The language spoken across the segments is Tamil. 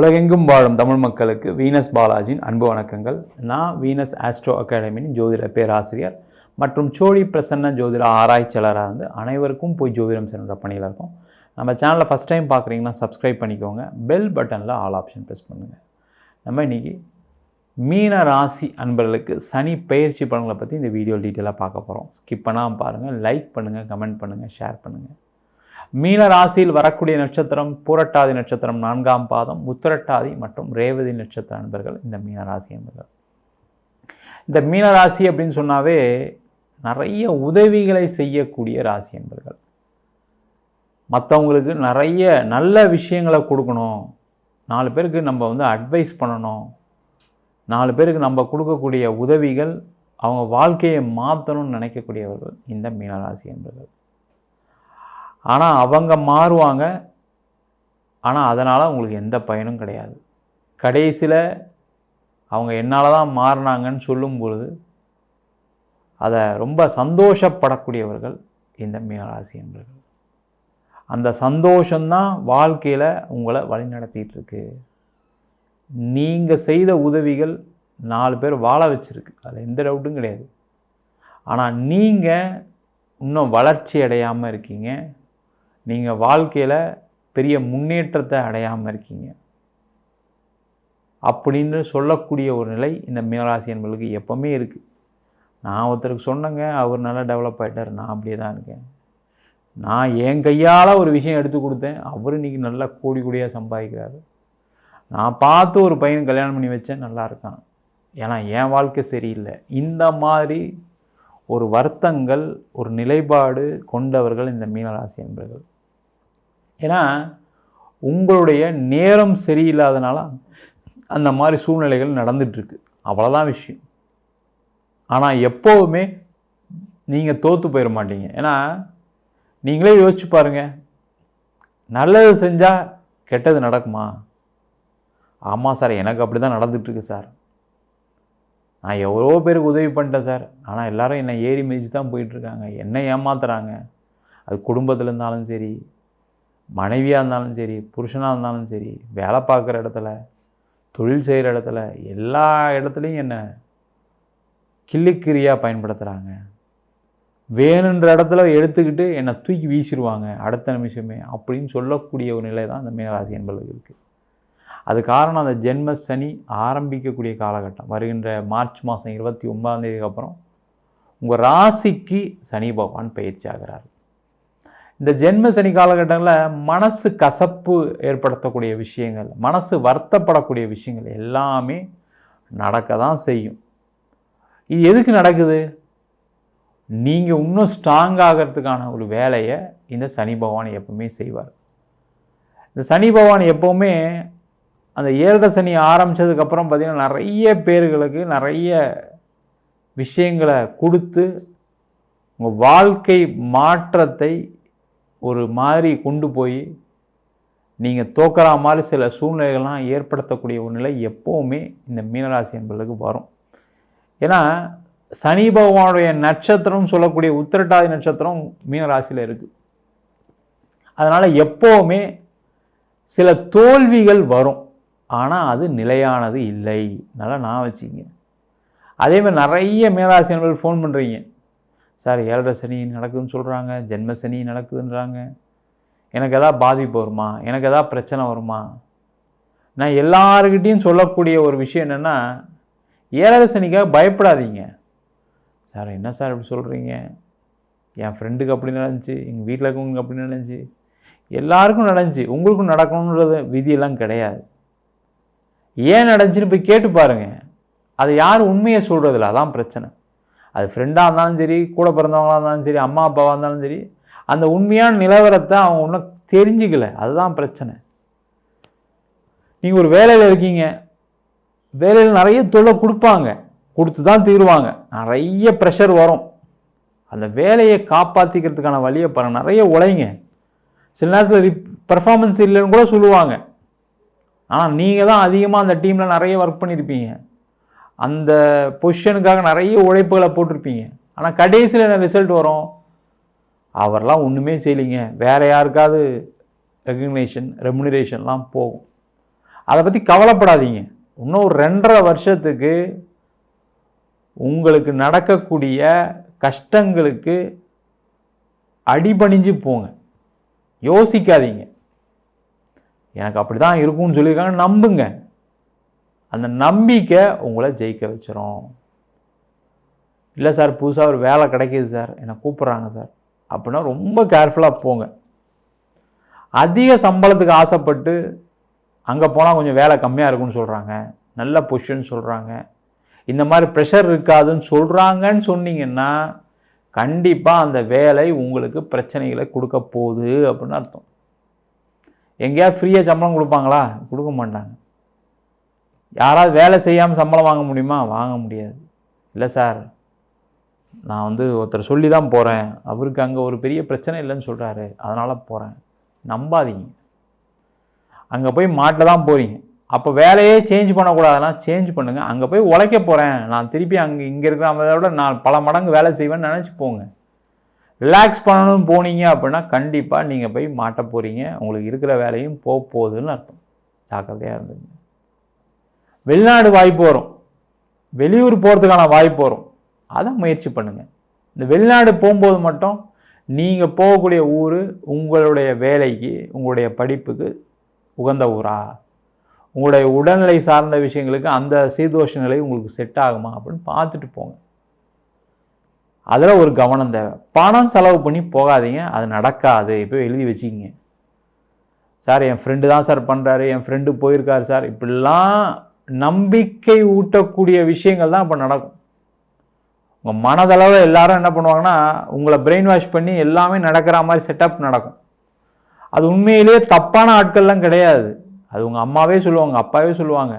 உலகெங்கும் வாழும் தமிழ் மக்களுக்கு வீனஸ் பாலாஜியின் அன்பு வணக்கங்கள். நான் வீனஸ் ஆஸ்ட்ரோ அகாடமியின் ஜோதிட பேராசிரியர் மற்றும் சோழி பிரசன்ன ஜோதிட ஆராய்ச்சியாளராக இருந்து அனைவருக்கும் போய் ஜோதிடம் சென்ற பணியில் இருக்கும். நம்ம சேனலை ஃபஸ்ட் டைம் பார்க்குறீங்கன்னா சப்ஸ்கிரைப் பண்ணிக்கோங்க. பெல் பட்டனில் ஆல் ஆப்ஷன் ப்ரெஸ் பண்ணுங்கள் நம்ம இன்றைக்கி மீன ராசி அன்பர்களுக்கு சனி பயிற்சி பலன்களை பற்றி இந்த வீடியோ டீட்டெயிலாக பார்க்க போகிறோம் ஸ்கிப் பண்ணாமல் பாருங்கள் லைக் பண்ணுங்கள் கமெண்ட் பண்ணுங்கள் ஷேர் பண்ணுங்கள் மீன ராசியில் வரக்கூடிய நட்சத்திரம் பூரட்டாதி நட்சத்திரம் நான்காம் பாதம் உத்திரட்டாதி மற்றும் ரேவதி நட்சத்திர நண்பர்கள் இந்த மீன ராசி இந்த மீன ராசி அப்படின்னு சொன்னாவே நிறைய உதவிகளை செய்யக்கூடிய ராசி என்பர்கள் மற்றவங்களுக்கு நிறைய நல்ல விஷயங்களை கொடுக்கணும். நாலு பேருக்கு நம்ம வந்து அட்வைஸ் பண்ணணும். நாலு பேருக்கு நம்ம கொடுக்கக்கூடிய உதவிகள் அவங்க வாழ்க்கையை மாற்றணும்னு நினைக்கக்கூடியவர்கள் இந்த மீனராசி என்பர்கள் ஆனால் அவங்க மாறுவாங்க. ஆனால் அதனால் அவங்களுக்கு எந்த பயனும் கிடையாது. கடைசியில் அவங்க என்னால் தான் மாறினாங்கன்னு சொல்லும் பொழுது அதை ரொம்ப சந்தோஷப்படக்கூடியவர்கள் இந்த மீனராசி என்பர்கள். அந்த சந்தோஷம்தான் வாழ்க்கையில் உங்களை வழிநடத்திட்டு இருக்கு. நீங்கள் செய்த உதவிகள் நாலு பேர் வாழ வச்சுருக்கு. அதில் எந்த டவுட்டும் கிடையாது. ஆனால் நீங்கள் இன்னும் வளர்ச்சி அடையாமல் இருக்கீங்க. நீங்கள் வாழ்க்கையில் பெரிய முன்னேற்றத்தை அடையாமல் இருக்கீங்க. அப்படின்னு சொல்லக்கூடிய ஒரு நிலை இந்த மீனராசி என்பதுக்கு எப்போவுமே இருக்குது நான் ஒருத்தருக்கு சொன்னேங்க அவர் நல்லா டெவலப் ஆகிட்டார் நான் அப்படியே தான் இருக்கேன். நான் என் கையால் ஒரு விஷயம் எடுத்து கொடுத்தேன் அவர் இன்றைக்கி நல்லா கோடி கோடியாக சம்பாதிக்கிறாரு. நான் பார்த்து ஒரு பையன் கல்யாணம் பண்ணி வச்சேன் நல்லா இருக்கான். ஏன்னா என் வாழ்க்கை சரியில்லை. இந்த மாதிரி ஒரு வருத்தங்கள் ஒரு நிலைப்பாடு கொண்டவர்கள் இந்த மீனராசி என்பர்கள் ஏன்னா உங்களுடைய நேரம் சரியில்லாதனால அந்த மாதிரி சூழ்நிலைகள் நடந்துகிட்ருக்கு அவ்வளோதான் விஷயம். ஆனால் எப்போவுமே நீங்கள் தோற்று போயிட மாட்டீங்க. ஏன்னா நீங்களே யோசிச்சு பாருங்கள் நல்லது செஞ்சால் கெட்டது நடக்குமா? ஆமாம் சார் எனக்கு அப்படி தான் நடந்துகிட்ருக்கு சார். நான் எவ்வளோ பேருக்கு உதவி பண்ணிட்டேன் சார். ஆனால் எல்லோரும் என்னை ஏறி மிதித்து தான் போயிட்டுருக்காங்க. என்ன ஏமாத்துறாங்க. அது குடும்பத்தில் இருந்தாலும் சரி மனைவியாக இருந்தாலும் சரி புருஷனாக இருந்தாலும் சரி வேலை பார்க்குற இடத்துல தொழில் செய்கிற இடத்துல எல்லா இடத்துலையும் என்னை கிள்ளிக்கிரியாக பயன்படுத்துகிறாங்க வேணுன்ற இடத்துல எடுத்துக்கிட்டு என்னை தூக்கி வீசிடுவாங்க. அடுத்த நிமிஷமே அப்படின்னு சொல்லக்கூடிய ஒரு நிலை தான் அந்த மேகராசி என்பதுக்கு இருக்குது அது காரணம் அந்த ஜென்ம சனி ஆரம்பிக்கக்கூடிய காலகட்டம் வருகின்ற மார்ச் மாதம் இருபத்தி ஒன்பதாந்தேதிக்கு அப்புறம் உங்கள் ராசிக்கு சனி பகவான் பயிற்சி ஆகிறார். இந்த ஜென்ம சனி காலகட்டங்களில் மனசு கசப்பு ஏற்படுத்தக்கூடிய விஷயங்கள் மனசு வருத்தப்படக்கூடிய விஷயங்கள் எல்லாமே நடக்க தான் செய்யும். இது எதுக்கு நடக்குது? நீங்கள் இன்னும் ஸ்ட்ராங் ஆகிறதுக்கான ஒரு வேலையை இந்த சனி பகவான் எப்பவுமே செய்வார். இந்த சனி பகவான் எப்போவுமே அந்த ஏழரை சனி ஆரம்பித்ததுக்கப்புறம் பார்த்திங்கன்னா நிறைய பேர்களுக்கு நிறைய விஷயங்களை கொடுத்து உங்கள் வாழ்க்கை மாற்றத்தை ஒரு மாதிரி கொண்டு போய் நீங்கள் தோக்கிற மாதிரி சில சூழ்நிலைகள்லாம் ஏற்படுத்தக்கூடிய ஒரு நிலை எப்போவுமே இந்த மீனராசி என்பதற்கு வரும். ஏன்னா சனி பகவானுடைய நட்சத்திரம்னு சொல்லக்கூடிய உத்திரட்டாதி நட்சத்திரம் மீனராசியில் இருக்குது அதனால் எப்போவுமே சில தோல்விகள் வரும். ஆனால் அது நிலையானது இல்லை. நல்லா நான் வச்சுங்க அதே மாதிரி நிறைய மேலாசிரியர்கள் ஃபோன் பண்ணுறீங்க சார் ஏழரை சனி நடக்குதுன்னு சொல்கிறாங்க ஜென்ம சனி நடக்குதுன்றாங்க. எனக்கு எதாவது பாதிப்பு வருமா? எனக்கு எதாவது பிரச்சனை வருமா? நான் எல்லாருக்கிட்டேயும் சொல்லக்கூடிய ஒரு விஷயம் என்னென்னா ஏழரை சனிக்காக பயப்படாதீங்க. சார் என்ன சார் இப்படி சொல்கிறீங்க என் ஃப்ரெண்டுக்கு அப்படி நடந்துச்சு. எங்கள் வீட்டில் இருக்கவங்களுக்கு அப்படி நடந்துச்சு. எல்லாருக்கும் நடந்துச்சு. உங்களுக்கும் நடக்கணுன்றது விதியெல்லாம் கிடையாது. ஏன் நடந்துச்சுன்னு போய் கேட்டு பாருங்கள் அது யாரும் உண்மையை சொல்கிறதில்ல அதான் பிரச்சனை. அது ஃப்ரெண்டாக இருந்தாலும் சரி கூட பிறந்தவங்களாக இருந்தாலும் சரி அம்மா அப்பாவாக இருந்தாலும் சரி அந்த உண்மையான நிலவரத்தை அவங்க ஒன்றும் தெரிஞ்சிக்கல. அதுதான் பிரச்சனை. நீங்கள் ஒரு வேலையில் இருக்கீங்க. வேலையில் நிறைய தொல்லை கொடுப்பாங்க. கொடுத்து தான் தீருவாங்க. நிறைய ப்ரெஷர் வரும். அந்த வேலையை காப்பாற்றிக்கிறதுக்கான வழியை பாருங்கள் நிறைய உழைங்க. சில நேரத்தில் ரிப் பர்ஃபார்மன்ஸ் இல்லைன்னு கூட சொல்லுவாங்க. ஆனால் நீங்கள் தான் அதிகமாக அந்த டீமில் நிறைய ஒர்க் பண்ணியிருப்பீங்க அந்த பொசிஷனுக்காக நிறைய உழைப்புகளை போட்டிருப்பீங்க. ஆனால் கடைசியில் என்ன ரிசல்ட் வரும்? அவரெல்லாம் ஒன்றுமே செய்யலைங்க. வேறு யாருக்காவது ரெகக்னேஷன் ரெமுனரேஷன்லாம் போகும். அதை பற்றி கவலைப்படாதீங்க. இன்னும் ஒரு ரெண்டரை வருஷத்துக்கு உங்களுக்கு நடக்கக்கூடிய கஷ்டங்களுக்கு அடிபணிஞ்சு போங்க. யோசிக்காதீங்க. எனக்கு அப்படி தான் இருக்கும்னு சொல்லியிருக்காங்க நம்புங்க. அந்த நம்பிக்கை உங்களை ஜெயிக்க வச்சிரும். இல்லை சார் புதுசாக ஒரு வேலை கிடைக்கிது சார் என்னை கூப்பிட்றாங்க சார். அப்படின்னா ரொம்ப கேர்ஃபுல்லாக போங்க. அதிக சம்பளத்துக்கு ஆசைப்பட்டு அங்கே போனால் கொஞ்சம் வேலை கம்மியாக இருக்கும்னு சொல்கிறாங்க நல்ல பொசிஷன் சொல்கிறாங்க இந்த மாதிரி ப்ரெஷர் இருக்காதுன்னு சொல்கிறாங்கன்னு சொன்னீங்கன்னா கண்டிப்பாக அந்த வேலை உங்களுக்கு பிரச்சனைகளை கொடுக்க போகுது அப்படின்னு அர்த்தம். எங்கேயாவது ஃப்ரீயாக சம்பளம் கொடுப்பாங்களா? கொடுக்க மாட்டாங்க. யாராவது வேலை செய்யாமல் சம்பளம் வாங்க முடியுமா? வாங்க முடியாது. இல்லை சார் நான் வந்து ஒருத்தர் சொல்லி தான் போகிறேன் அவருக்கு அங்கே ஒரு பெரிய பிரச்சனை இல்லைன்னு சொல்கிறாரு அதனால் போகிறேன் நம்பாதீங்க. அங்கே போய் மாட்டில் தான் போகிறீங்க அப்போ வேலையே சேஞ்ச் பண்ணக்கூடாதுன்னா சேஞ்ச் பண்ணுங்கள் அங்கே போய் உழைக்க போகிறேன் நான் திருப்பி அங்கே இங்கே இருக்கிற விட நான் பல மடங்கு வேலை செய்வேன்னு நினச்சி போங்க. ரிலாக்ஸ் பண்ணணும்னு போனீங்க அப்படின்னா கண்டிப்பாக நீங்கள் போய் மாட்ட போகிறீங்க உங்களுக்கு இருக்கிற வேலையும் போக போகுதுன்னு அர்த்தம். ஜாக்கிரதையாக இருந்துங்க. வெளிநாடு வாய்ப்பு வரும். வெளியூர் போகிறதுக்கான வாய்ப்பு வரும். அதை முயற்சி பண்ணுங்கள் இந்த வெளிநாடு போகும்போது மட்டும் நீங்கள் போகக்கூடிய ஊர் உங்களுடைய வேலைக்கு உங்களுடைய படிப்புக்கு உகந்த ஊரா? உங்களுடைய உடல்நிலை சார்ந்த விஷயங்களுக்கு அந்த சீதோஷ நிலை உங்களுக்கு செட் ஆகுமா அப்படின்னு பார்த்துட்டு போங்க. அதில் ஒரு கவனம் தேவை. பணம் செலவு பண்ணி போகாதீங்க. அது நடக்காது. இப்போ எழுதி வச்சுக்கிங்க. சார் என் ஃப்ரெண்டு தான் சார் பண்ணுறாரு என் ஃப்ரெண்டு போயிருக்காரு சார். இப்படிலாம் நம்பிக்கை ஊட்டக்கூடிய விஷயங்கள் தான் இப்போ நடக்கும். உங்கள் மனதளவில் எல்லாரும் என்ன பண்ணுவாங்கன்னா உங்களை பிரெயின் வாஷ் பண்ணி எல்லாமே நடக்கிற மாதிரி செட்டப் நடக்கும். அது உண்மையிலேயே தப்பான ஆட்கள்லாம் கிடையாது. அது உங்கள் அம்மாவே சொல்லுவாங்க அப்பாவே சொல்லுவாங்க.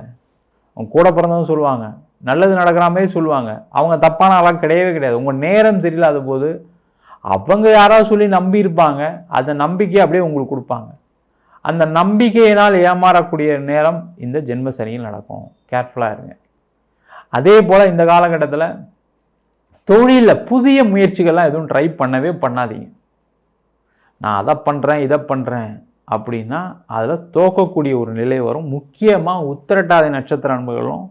அவங்க கூட பிறந்தவங்க சொல்லுவாங்க. நல்லது நடக்கிற மாதிரி சொல்லுவாங்க. அவங்க தப்பான ஆளாக கிடையவே கிடையாது. உங்கள் நேரம் சரியில்லாத போது அவங்க யாராவது சொல்லி நம்பியிருப்பாங்க அந்த நம்பிக்கையை அப்படியே உங்களுக்கு கொடுப்பாங்க. அந்த நம்பிக்கையினால் ஏமாறக்கூடிய நேரம் இந்த ஜென்ம சனியில் நடக்கும். கேர்ஃபுல்லாக இருங்க. அதே போல் இந்த காலகட்டத்தில் தொழிலில் புதிய முயற்சிகள்லாம் எதுவும் ட்ரை பண்ணவே பண்ணாதீங்க. நான் அதை பண்ணுறேன் இதை பண்ணுறேன் அப்படின்னா அதில் தோக்கக்கூடிய ஒரு நிலை வரும். முக்கியமாக உத்திரட்டாதி நட்சத்திர அன்புகளும்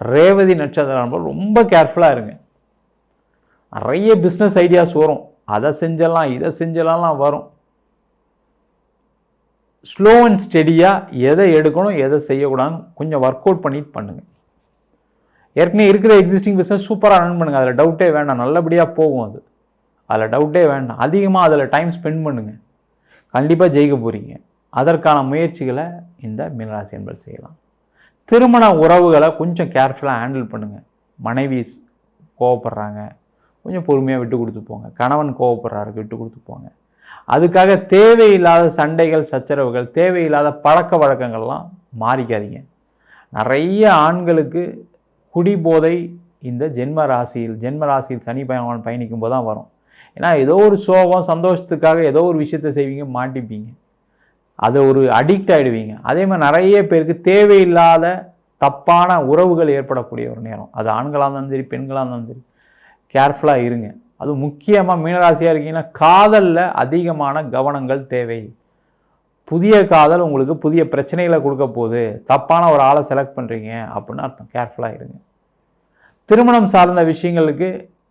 ரேவதி நட்சத்திரம் அன்பர்கள் ரொம்ப கேர்ஃபுல்லாக இருங்க. நிறைய பிஸ்னஸ் ஐடியாஸ் வரும். அதை செஞ்சலாம் இதை செஞ்சலாம்லாம் வரும். ஸ்லோ அண்ட் ஸ்டெடியாக எதை எடுக்கணும் எதை செய்யக்கூடாதுன்னு கொஞ்சம் ஒர்க் அவுட் பண்ணிட்டு பண்ணுங்கள் ஏற்கனவே இருக்கிற எக்ஸிஸ்டிங் பிஸ்னஸ் சூப்பராக ரன் பண்ணுங்கள் அதில் டவுட்டே வேண்டாம். நல்லபடியாக போகும் அது. அதில் டவுட்டே வேண்டாம். அதிகமாக அதில் டைம் ஸ்பெண்ட் பண்ணுங்கள் கண்டிப்பாக ஜெயிக்க போகிறீங்க அதற்கான முயற்சிகளை இந்த மீனராசி என்பது செய்யலாம். திருமண உறவுகளை கொஞ்சம் கேர்ஃபுல்லாக ஹேண்டில் பண்ணுங்கள் மனைவி கோவப்படுறாங்க. கொஞ்சம் பொறுமையாக விட்டு கொடுத்து போங்க. கணவன் கோவப்படுறாரு விட்டு கொடுத்து போங்க. அதுக்காக தேவையில்லாத சண்டைகள் சச்சரவுகள் தேவையில்லாத பழக்க வழக்கங்கள்லாம் மாறிக்காதீங்க. நிறைய ஆண்களுக்கு குடிபோதை இந்த ஜென்ம ராசியில் ஜென்ம ராசியில் சனி பயணம் பயணிக்கும் போது தான் வரும். ஏன்னா ஏதோ ஒரு சோகம் சந்தோஷத்துக்காக ஏதோ ஒரு விஷயத்த செய்வீங்க மாட்டிப்பீங்க. அதை ஒரு அடிக்ட் ஆகிடுவீங்க அதே மாதிரி நிறைய பேருக்கு தேவையில்லாத தப்பான உறவுகள் ஏற்படக்கூடிய ஒரு நேரம். அது ஆண்களாக இருந்தாலும் சரி பெண்களாக இருந்தாலும் சரி கேர்ஃபுல்லாக இருங்க. அது முக்கியமாக மீனராசியாக இருக்கீங்கன்னா காதலில் அதிகமான கவனங்கள் தேவை. புதிய காதல் உங்களுக்கு புதிய பிரச்சனைகளை கொடுக்க போகுது. தப்பான ஒரு ஆளை செலக்ட் பண்ணுறீங்க அப்படின்னு அர்த்தம். கேர்ஃபுல்லாக இருங்க. திருமணம் சார்ந்த விஷயங்களுக்கு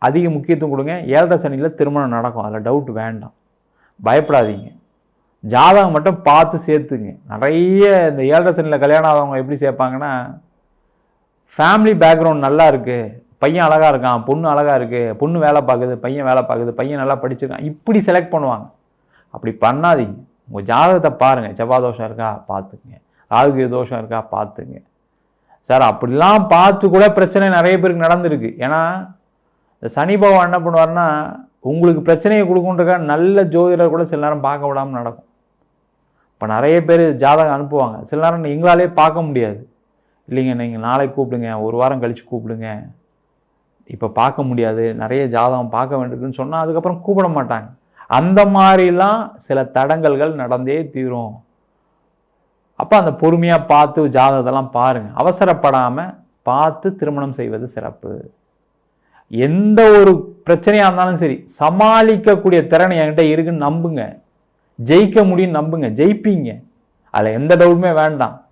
அதிக முக்கியத்துவம் கொடுங்க. ஏழரை சனியில் திருமணம் நடக்கும். அதில் டவுட் வேண்டாம். பயப்படாதீங்க. ஜாதகம் மட்டும் பார்த்து சேர்த்துங்க. நிறைய இந்த ஏழரை சனியில் கல்யாணம் ஆகவங்க எப்படி சேர்ப்பாங்கன்னா ஃபேமிலி பேக்ரவுண்ட் நல்லா இருக்குது பையன் அழகாக இருக்கான் பொண்ணு அழகாக இருக்குது பொண்ணு வேலை பார்க்குது பையன் வேலை பார்க்குது பையன் நல்லா படிச்சிருக்கான். இப்படி செலக்ட் பண்ணுவாங்க. அப்படி பண்ணாதீங்க. உங்கள் ஜாதகத்தை பாருங்கள் செவ்வாய் தோஷம் இருக்கா? பார்த்துக்குங்க. ராகுகிய தோஷம் இருக்கா? பார்த்துங்க சார் அப்படிலாம் பார்த்து கூட பிரச்சனை நிறைய பேருக்கு நடந்திருக்கு. ஏன்னா இந்த சனி பகவான் என்ன பண்ணுவார்னா உங்களுக்கு பிரச்சனையை கொடுக்குன்றக்கா நல்ல ஜோதிடர் கூட சில நேரம் பார்க்க விடாமல் நடக்கும். இப்போ நிறைய பேர் ஜாதகம் அனுப்புவாங்க. சில நேரம் எங்களாலே பார்க்க முடியாது. இல்லைங்க நீங்கள் நாளைக்கு கூப்பிடுங்க ஒரு வாரம் கழித்து கூப்பிடுங்க. இப்போ பார்க்க முடியாது. நிறைய ஜாதகம் பார்க்க வேண்டியதுன்னு சொன்னால் அதுக்கப்புறம் கூப்பிட மாட்டாங்க. அந்த மாதிரிலாம் சில தடங்கல்கள் நடந்தே தீரும். அப்போ அந்த பொறுமையாக பார்த்து ஜாதகத்தெல்லாம் பாருங்கள் அவசரப்படாமல் பார்த்து திருமணம் செய்வது சிறப்பு. எந்த ஒரு பிரச்சனையாக இருந்தாலும் சரி சமாளிக்கக்கூடிய திறன் என்கிட்ட இருக்குன்னு நம்புங்க. ஜெயிக்க முடியும்னு நம்புங்க. ஜெயிப்பீங்க. அதில் எந்த டவுட்டுமே வேண்டாம்.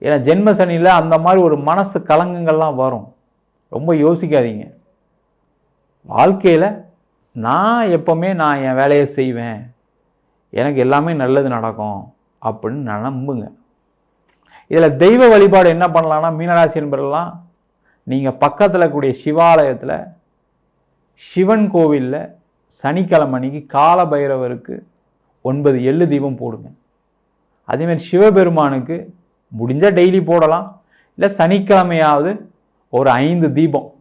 ஏன்னா ஜென்ம சனியில் அந்த மாதிரி ஒரு மனசு கலங்கங்கள்லாம் வரும். ரொம்ப யோசிக்காதீங்க. வாழ்க்கையில் நான் எப்போவுமே நான் என் வேலையை செய்வேன். எனக்கு எல்லாமே நல்லது நடக்கும் அப்படின்னு நம்புங்க. இதில் தெய்வ வழிபாடு என்ன பண்ணலான்னா மீனராசி என்பதெல்லாம் நீங்கள் பக்கத்தில் கூடிய சிவாலயத்தில் சிவன் கோவிலில் சனிக்கிழமை அன்னைக்கு கால பைரவருக்கு ஒன்பது எள்ளு தீபம் போடுங்க. அதேமாதிரி சிவபெருமானுக்கு முடிஞ்சால் டெய்லி போடலாம். இல்லை சனிக்கிழமையாவது ஒரு ஐந்து தீபம்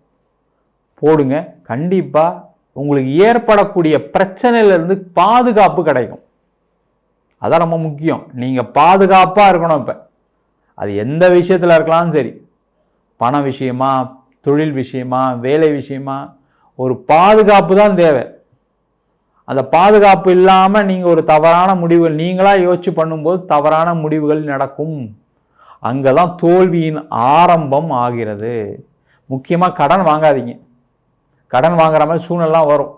போடுங்க. கண்டிப்பாக உங்களுக்கு ஏற்படக்கூடிய பிரச்சனையிலேருந்து பாதுகாப்பு கிடைக்கும். அதான் ரொம்ப முக்கியம். நீங்கள் பாதுகாப்பாக இருக்கணும் இப்போ. அது எந்த விஷயத்தில் இருக்கலாம் சரி. பண விஷயமா தொழில் விஷயமா வேலை விஷயமா ஒரு பாதுகாப்பு தான் தேவை. அந்த பாதுகாப்பு இல்லாமல் நீங்கள் ஒரு தவறான முடிவுகள் நீங்களாக யோசிச்சு பண்ணும்போது தவறான முடிவுகள் நடக்கும். அங்கே தான் தோல்வியின் ஆரம்பம் ஆகிறது. முக்கியமாக கடன் வாங்காதீங்க. கடன் வாங்குற மாதிரி சூழ்நிலாம் வரும்.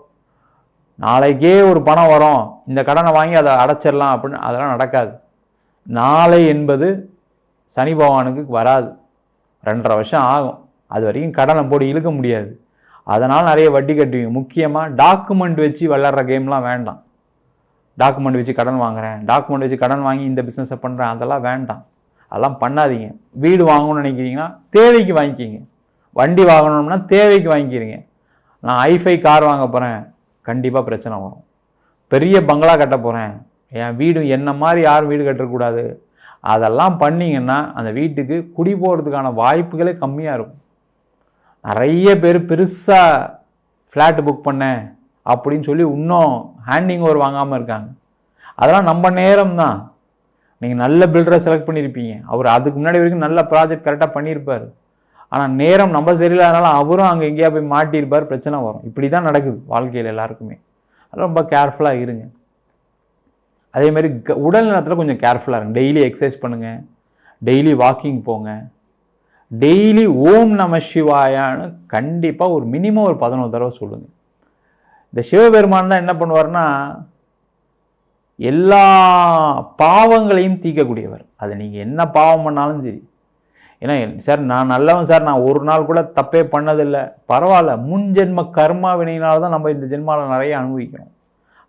நாளைக்கே ஒரு பணம் வரும். இந்த கடனை வாங்கி அதை அடைச்சிடலாம் அப்படின்னு அதெல்லாம் நடக்காது. நாளை என்பது சனி பகவானுக்கு வராது. ரெண்டரை வருஷம் ஆகும். அது வரைக்கும் கடனை போட்டு இழுக்க முடியாது. அதனால் நிறைய வட்டி கட்டுவீங்க. முக்கியமாக டாக்குமெண்ட் வச்சு விளாட்ற கேம்லாம் வேண்டாம். டாக்குமெண்ட் வச்சு கடன் வாங்குகிறேன் டாக்குமெண்ட் வச்சு கடன் வாங்கி இந்த பிஸ்னஸை பண்ணுறேன் அதெல்லாம் வேண்டாம். அதெல்லாம் பண்ணாதீங்க. வீடு வாங்கணும்னு நினைக்கிறீங்கன்னா தேவைக்கு வாங்கிக்கிங்க. வண்டி வாங்கணும்னா தேவைக்கு வாங்கிக்கிறீங்க. நான் ஐஃபை கார் வாங்க போகிறேன் கண்டிப்பாக பிரச்சனை வரும். பெரிய பங்களா கட்ட போகிறேன் என் வீடு என்ன மாதிரி யாரும் வீடு கட்டக்கூடாது. அதெல்லாம் பண்ணிங்கன்னா அந்த வீட்டுக்கு குடி போகிறதுக்கான வாய்ப்புகளே கம்மியாக இருக்கும். நிறைய பேர் பெருசாக ஃப்ளாட்டு புக் பண்ணேன் அப்படின்னு சொல்லி இன்னும் ஹேண்டிங் ஓவர் வாங்காமல் இருக்காங்க. அதெல்லாம் நம்ம நேரம் தான் நீங்கள் நல்ல பில்டரை செலக்ட் பண்ணியிருப்பீங்க அவர் அதுக்கு முன்னாடி வரைக்கும் நல்ல ப்ராஜெக்ட் கரெக்டாக பண்ணியிருப்பார் ஆனால் நேரம் நம்ம சரியில்லாதனால அவரும் அங்கே எங்கேயா போய் மாட்டியிருப்பார் பிரச்சனை வரும். இப்படி தான் நடக்குது வாழ்க்கையில் எல்லாருக்குமே. அதெல்லாம் ரொம்ப கேர்ஃபுல்லாக இருங்க. அதேமாதிரி க உடல் நலத்தில் கொஞ்சம் கேர்ஃபுல்லாக இருங்க. டெய்லி எக்ஸசைஸ் பண்ணுங்கள் டெய்லி வாக்கிங் போங்க. டெய்லி ஓம் நம சிவாயான்னு கண்டிப்பாக ஒரு மினிமம் ஒரு பதினோரு தடவை சொல்லுங்கள் இந்த சிவபெருமான் தான் என்ன பண்ணுவார்னா எல்லா பாவங்களையும் தீர்க்கக்கூடியவர். அது நீங்கள் என்ன பாவம் பண்ணாலும் சரி. ஏன்னா சார் நான் நல்லவன் சார் நான் ஒரு நாள் கூட தப்பே பண்ணதில்லை. பரவாயில்ல முன் ஜென்ம கர்மா வினையினால தான் நம்ம இந்த ஜென்மாவில் நிறைய அனுபவிக்கிறோம்.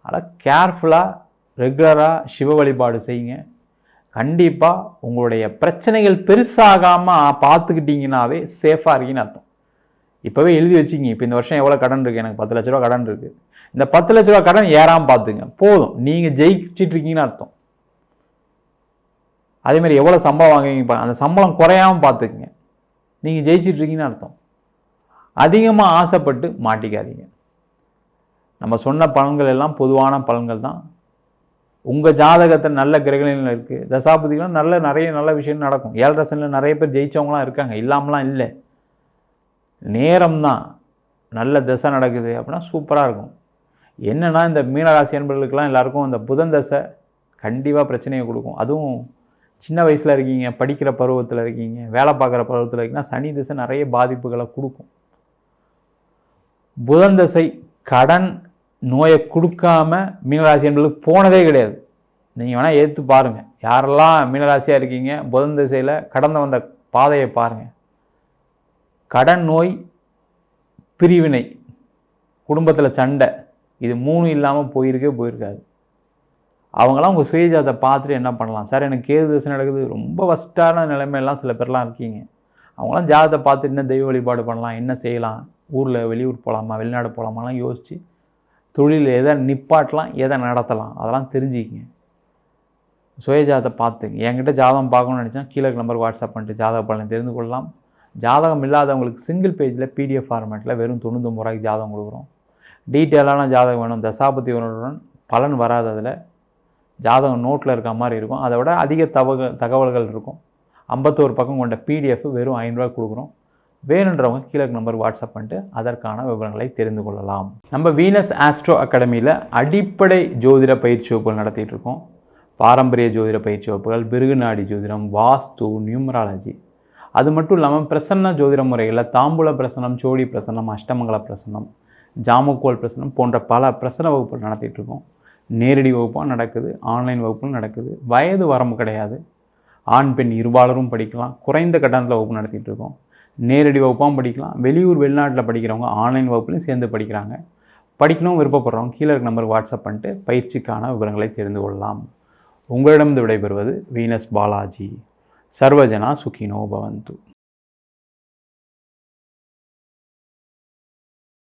ஆனால் கேர்ஃபுல்லாக ரெகுலராக சிவ வழிபாடு செய்யுங்க. கண்டிப்பாக உங்களுடைய பிரச்சனைகள் பெருசாகாமல் பார்த்துக்கிட்டிங்கனாவே சேஃபாக இருக்கீங்கன்னு அர்த்தம். இப்போவே எழுதி வச்சிங்க இப்போ இந்த வருஷம் எவ்வளோ கடன் இருக்குது எனக்கு பத்து லட்ச ரூபா கடன் இருக்குது இந்த பத்து லட்ச ரூபா கடன் ஏறாமல் பார்த்துங்க. போதும். நீங்கள் ஜெயிச்சிட்டு இருக்கீங்கன்னு அர்த்தம். அதேமாதிரி எவ்வளோ சம்பளம் வாங்குவீங்க அந்த சம்பளம் குறையாமல் பார்த்துக்குங்க. நீங்கள் ஜெயிச்சிட்டு இருக்கீங்கன்னு அர்த்தம். அதிகமாக ஆசைப்பட்டு மாட்டிக்காதீங்க. நம்ம சொன்ன பலன்கள் எல்லாம் பொதுவான பலன்கள் தான். உங்கள் ஜாதகத்தில் நல்ல கிரகங்கள் இருக்குது தசாபதிகளும் நல்ல நிறைய நல்ல விஷயம் நடக்கும். ஏழரசனில் நிறைய பேர் ஜெயித்தவங்களாம் இருக்காங்க. இல்லாமலாம் இல்லை. நேரம் தான் நல்ல தசை நடக்குது அப்படின்னா சூப்பராக இருக்கும். என்னென்னா இந்த மீனராசி அன்பர்களுக்கெல்லாம் எல்லாருக்கும் இந்த புதன் தசை கண்டிப்பாக பிரச்சனையை கொடுக்கும். அதுவும் சின்ன வயசில் இருக்கீங்க படிக்கிற பருவத்தில் இருக்கீங்க வேலை பார்க்குற பருவத்தில் இருக்கீங்கன்னா சனி திசை நிறைய பாதிப்புகளை கொடுக்கும். புதன் தசை கடன் நோயை கொடுக்காம மீனராசி என்பதுக்கு போனதே கிடையாது. நீங்கள் வேணால் எடுத்து பாருங்கள் யாரெல்லாம் மீனராசியாக இருக்கீங்க புதன் திசையில் கடந்து வந்த பாதையை பாருங்கள் கடன் நோய் பிரிவினை குடும்பத்தில் சண்டை இது மூணு இல்லாமல் போயிருக்கே போயிருக்காது. அவங்களாம் உங்கள் சுயஜாத்தை பார்த்துட்டு என்ன பண்ணலாம்? சார் எனக்கு கேது திசை நடக்குது ரொம்ப ஃபஸ்ட்டான நிலைமையெல்லாம் சில பேர்லாம் இருக்கீங்க. அவங்களாம் ஜாதத்தை பார்த்து என்ன தெய்வ வழிபாடு பண்ணலாம் என்ன செய்யலாம்? ஊரில் வெளியூர் போகலாமா வெளிநாடு போகலாமாலாம் யோசித்து தொழில் எதை நிப்பாட்டலாம் எதை நடத்தலாம் அதெல்லாம் தெரிஞ்சுக்கிங்க. சுயஜாதத்தை பார்த்துங்க. என்கிட்ட ஜாதகம் பார்க்கணும்னு நினச்சா கீழே நம்பர் வாட்ஸ்அப் பண்ணிட்டு ஜாதக பலனை தெரிந்து கொள்ளலாம். ஜாதகம் இல்லாதவங்களுக்கு சிங்கிள் பேஜில் பிடிஎஃப் ஃபார்மேட்டில் வெறும் தொண்ணூத்தொம்பது ரூபாய்க்கு ஜாதகம் கொடுக்குறோம். டீட்டெயிலான ஜாதகம் வேணும். தசாபத்தி உணர்வுடன் பலன் வராததில் ஜாதகம் நோட்டில் இருக்க மாதிரி இருக்கும். அதை விட அதிக தகவல் தகவல்கள் இருக்கும். ஐம்பத்தோரு பக்கம் கொண்ட பிடிஎஃப் வெறும் ஐநூறுரூவா கொடுக்குறோம். வேணுன்றவங்க கீழே நம்பர் வாட்ஸ்அப் பண்ணிட்டு அதற்கான விவரங்களை தெரிந்து கொள்ளலாம். நம்ம வீனஸ் ஆஸ்ட்ரோ அகாடமியில் அடிப்படை ஜோதிட பயிற்சி வகுப்புகள் நடத்திட்டு இருக்கோம். பாரம்பரிய ஜோதிட பயிற்சி வகுப்புகள் பிருகுநாடி ஜோதிடம் வாஸ்து நியூமராலஜி. அது மட்டும் இல்லாமல் பிரசன்ன ஜோதிட முறைகளில் தாம்பூல பிரசனம் சோடி பிரசனம் அஷ்டமங்கல பிரசனம் ஜாமுக்கோல் பிரசனம் போன்ற பல பிரசன வகுப்புகள் நடத்திட்டு இருக்கோம். நேரடி வகுப்பாக நடக்குது ஆன்லைன் வகுப்பும் நடக்குது. வயது வரம்பு கிடையாது. ஆண் பெண் இருபாலரும் படிக்கலாம். குறைந்த கட்டணத்தில் வகுப்பு நடத்திட்டு இருக்கோம். நேரடி வகுப்பாகவும் படிக்கலாம். வெளியூர் வெளிநாட்டில் படிக்கிறவங்க ஆன்லைன் வகுப்புலையும் சேர்ந்து படிக்கிறாங்க. படிக்கணும் விருப்பப்படுறவங்க கீழே இருக்க நம்பர் வாட்ஸ்அப் பண்ணிட்டு பயிற்சிக்கான விவரங்களை தெரிந்து கொள்ளலாம். உங்களிடம் விடைபெறுவது வீனஸ் பாலாஜி. சர்வஜனா சுகினோ பவந்து.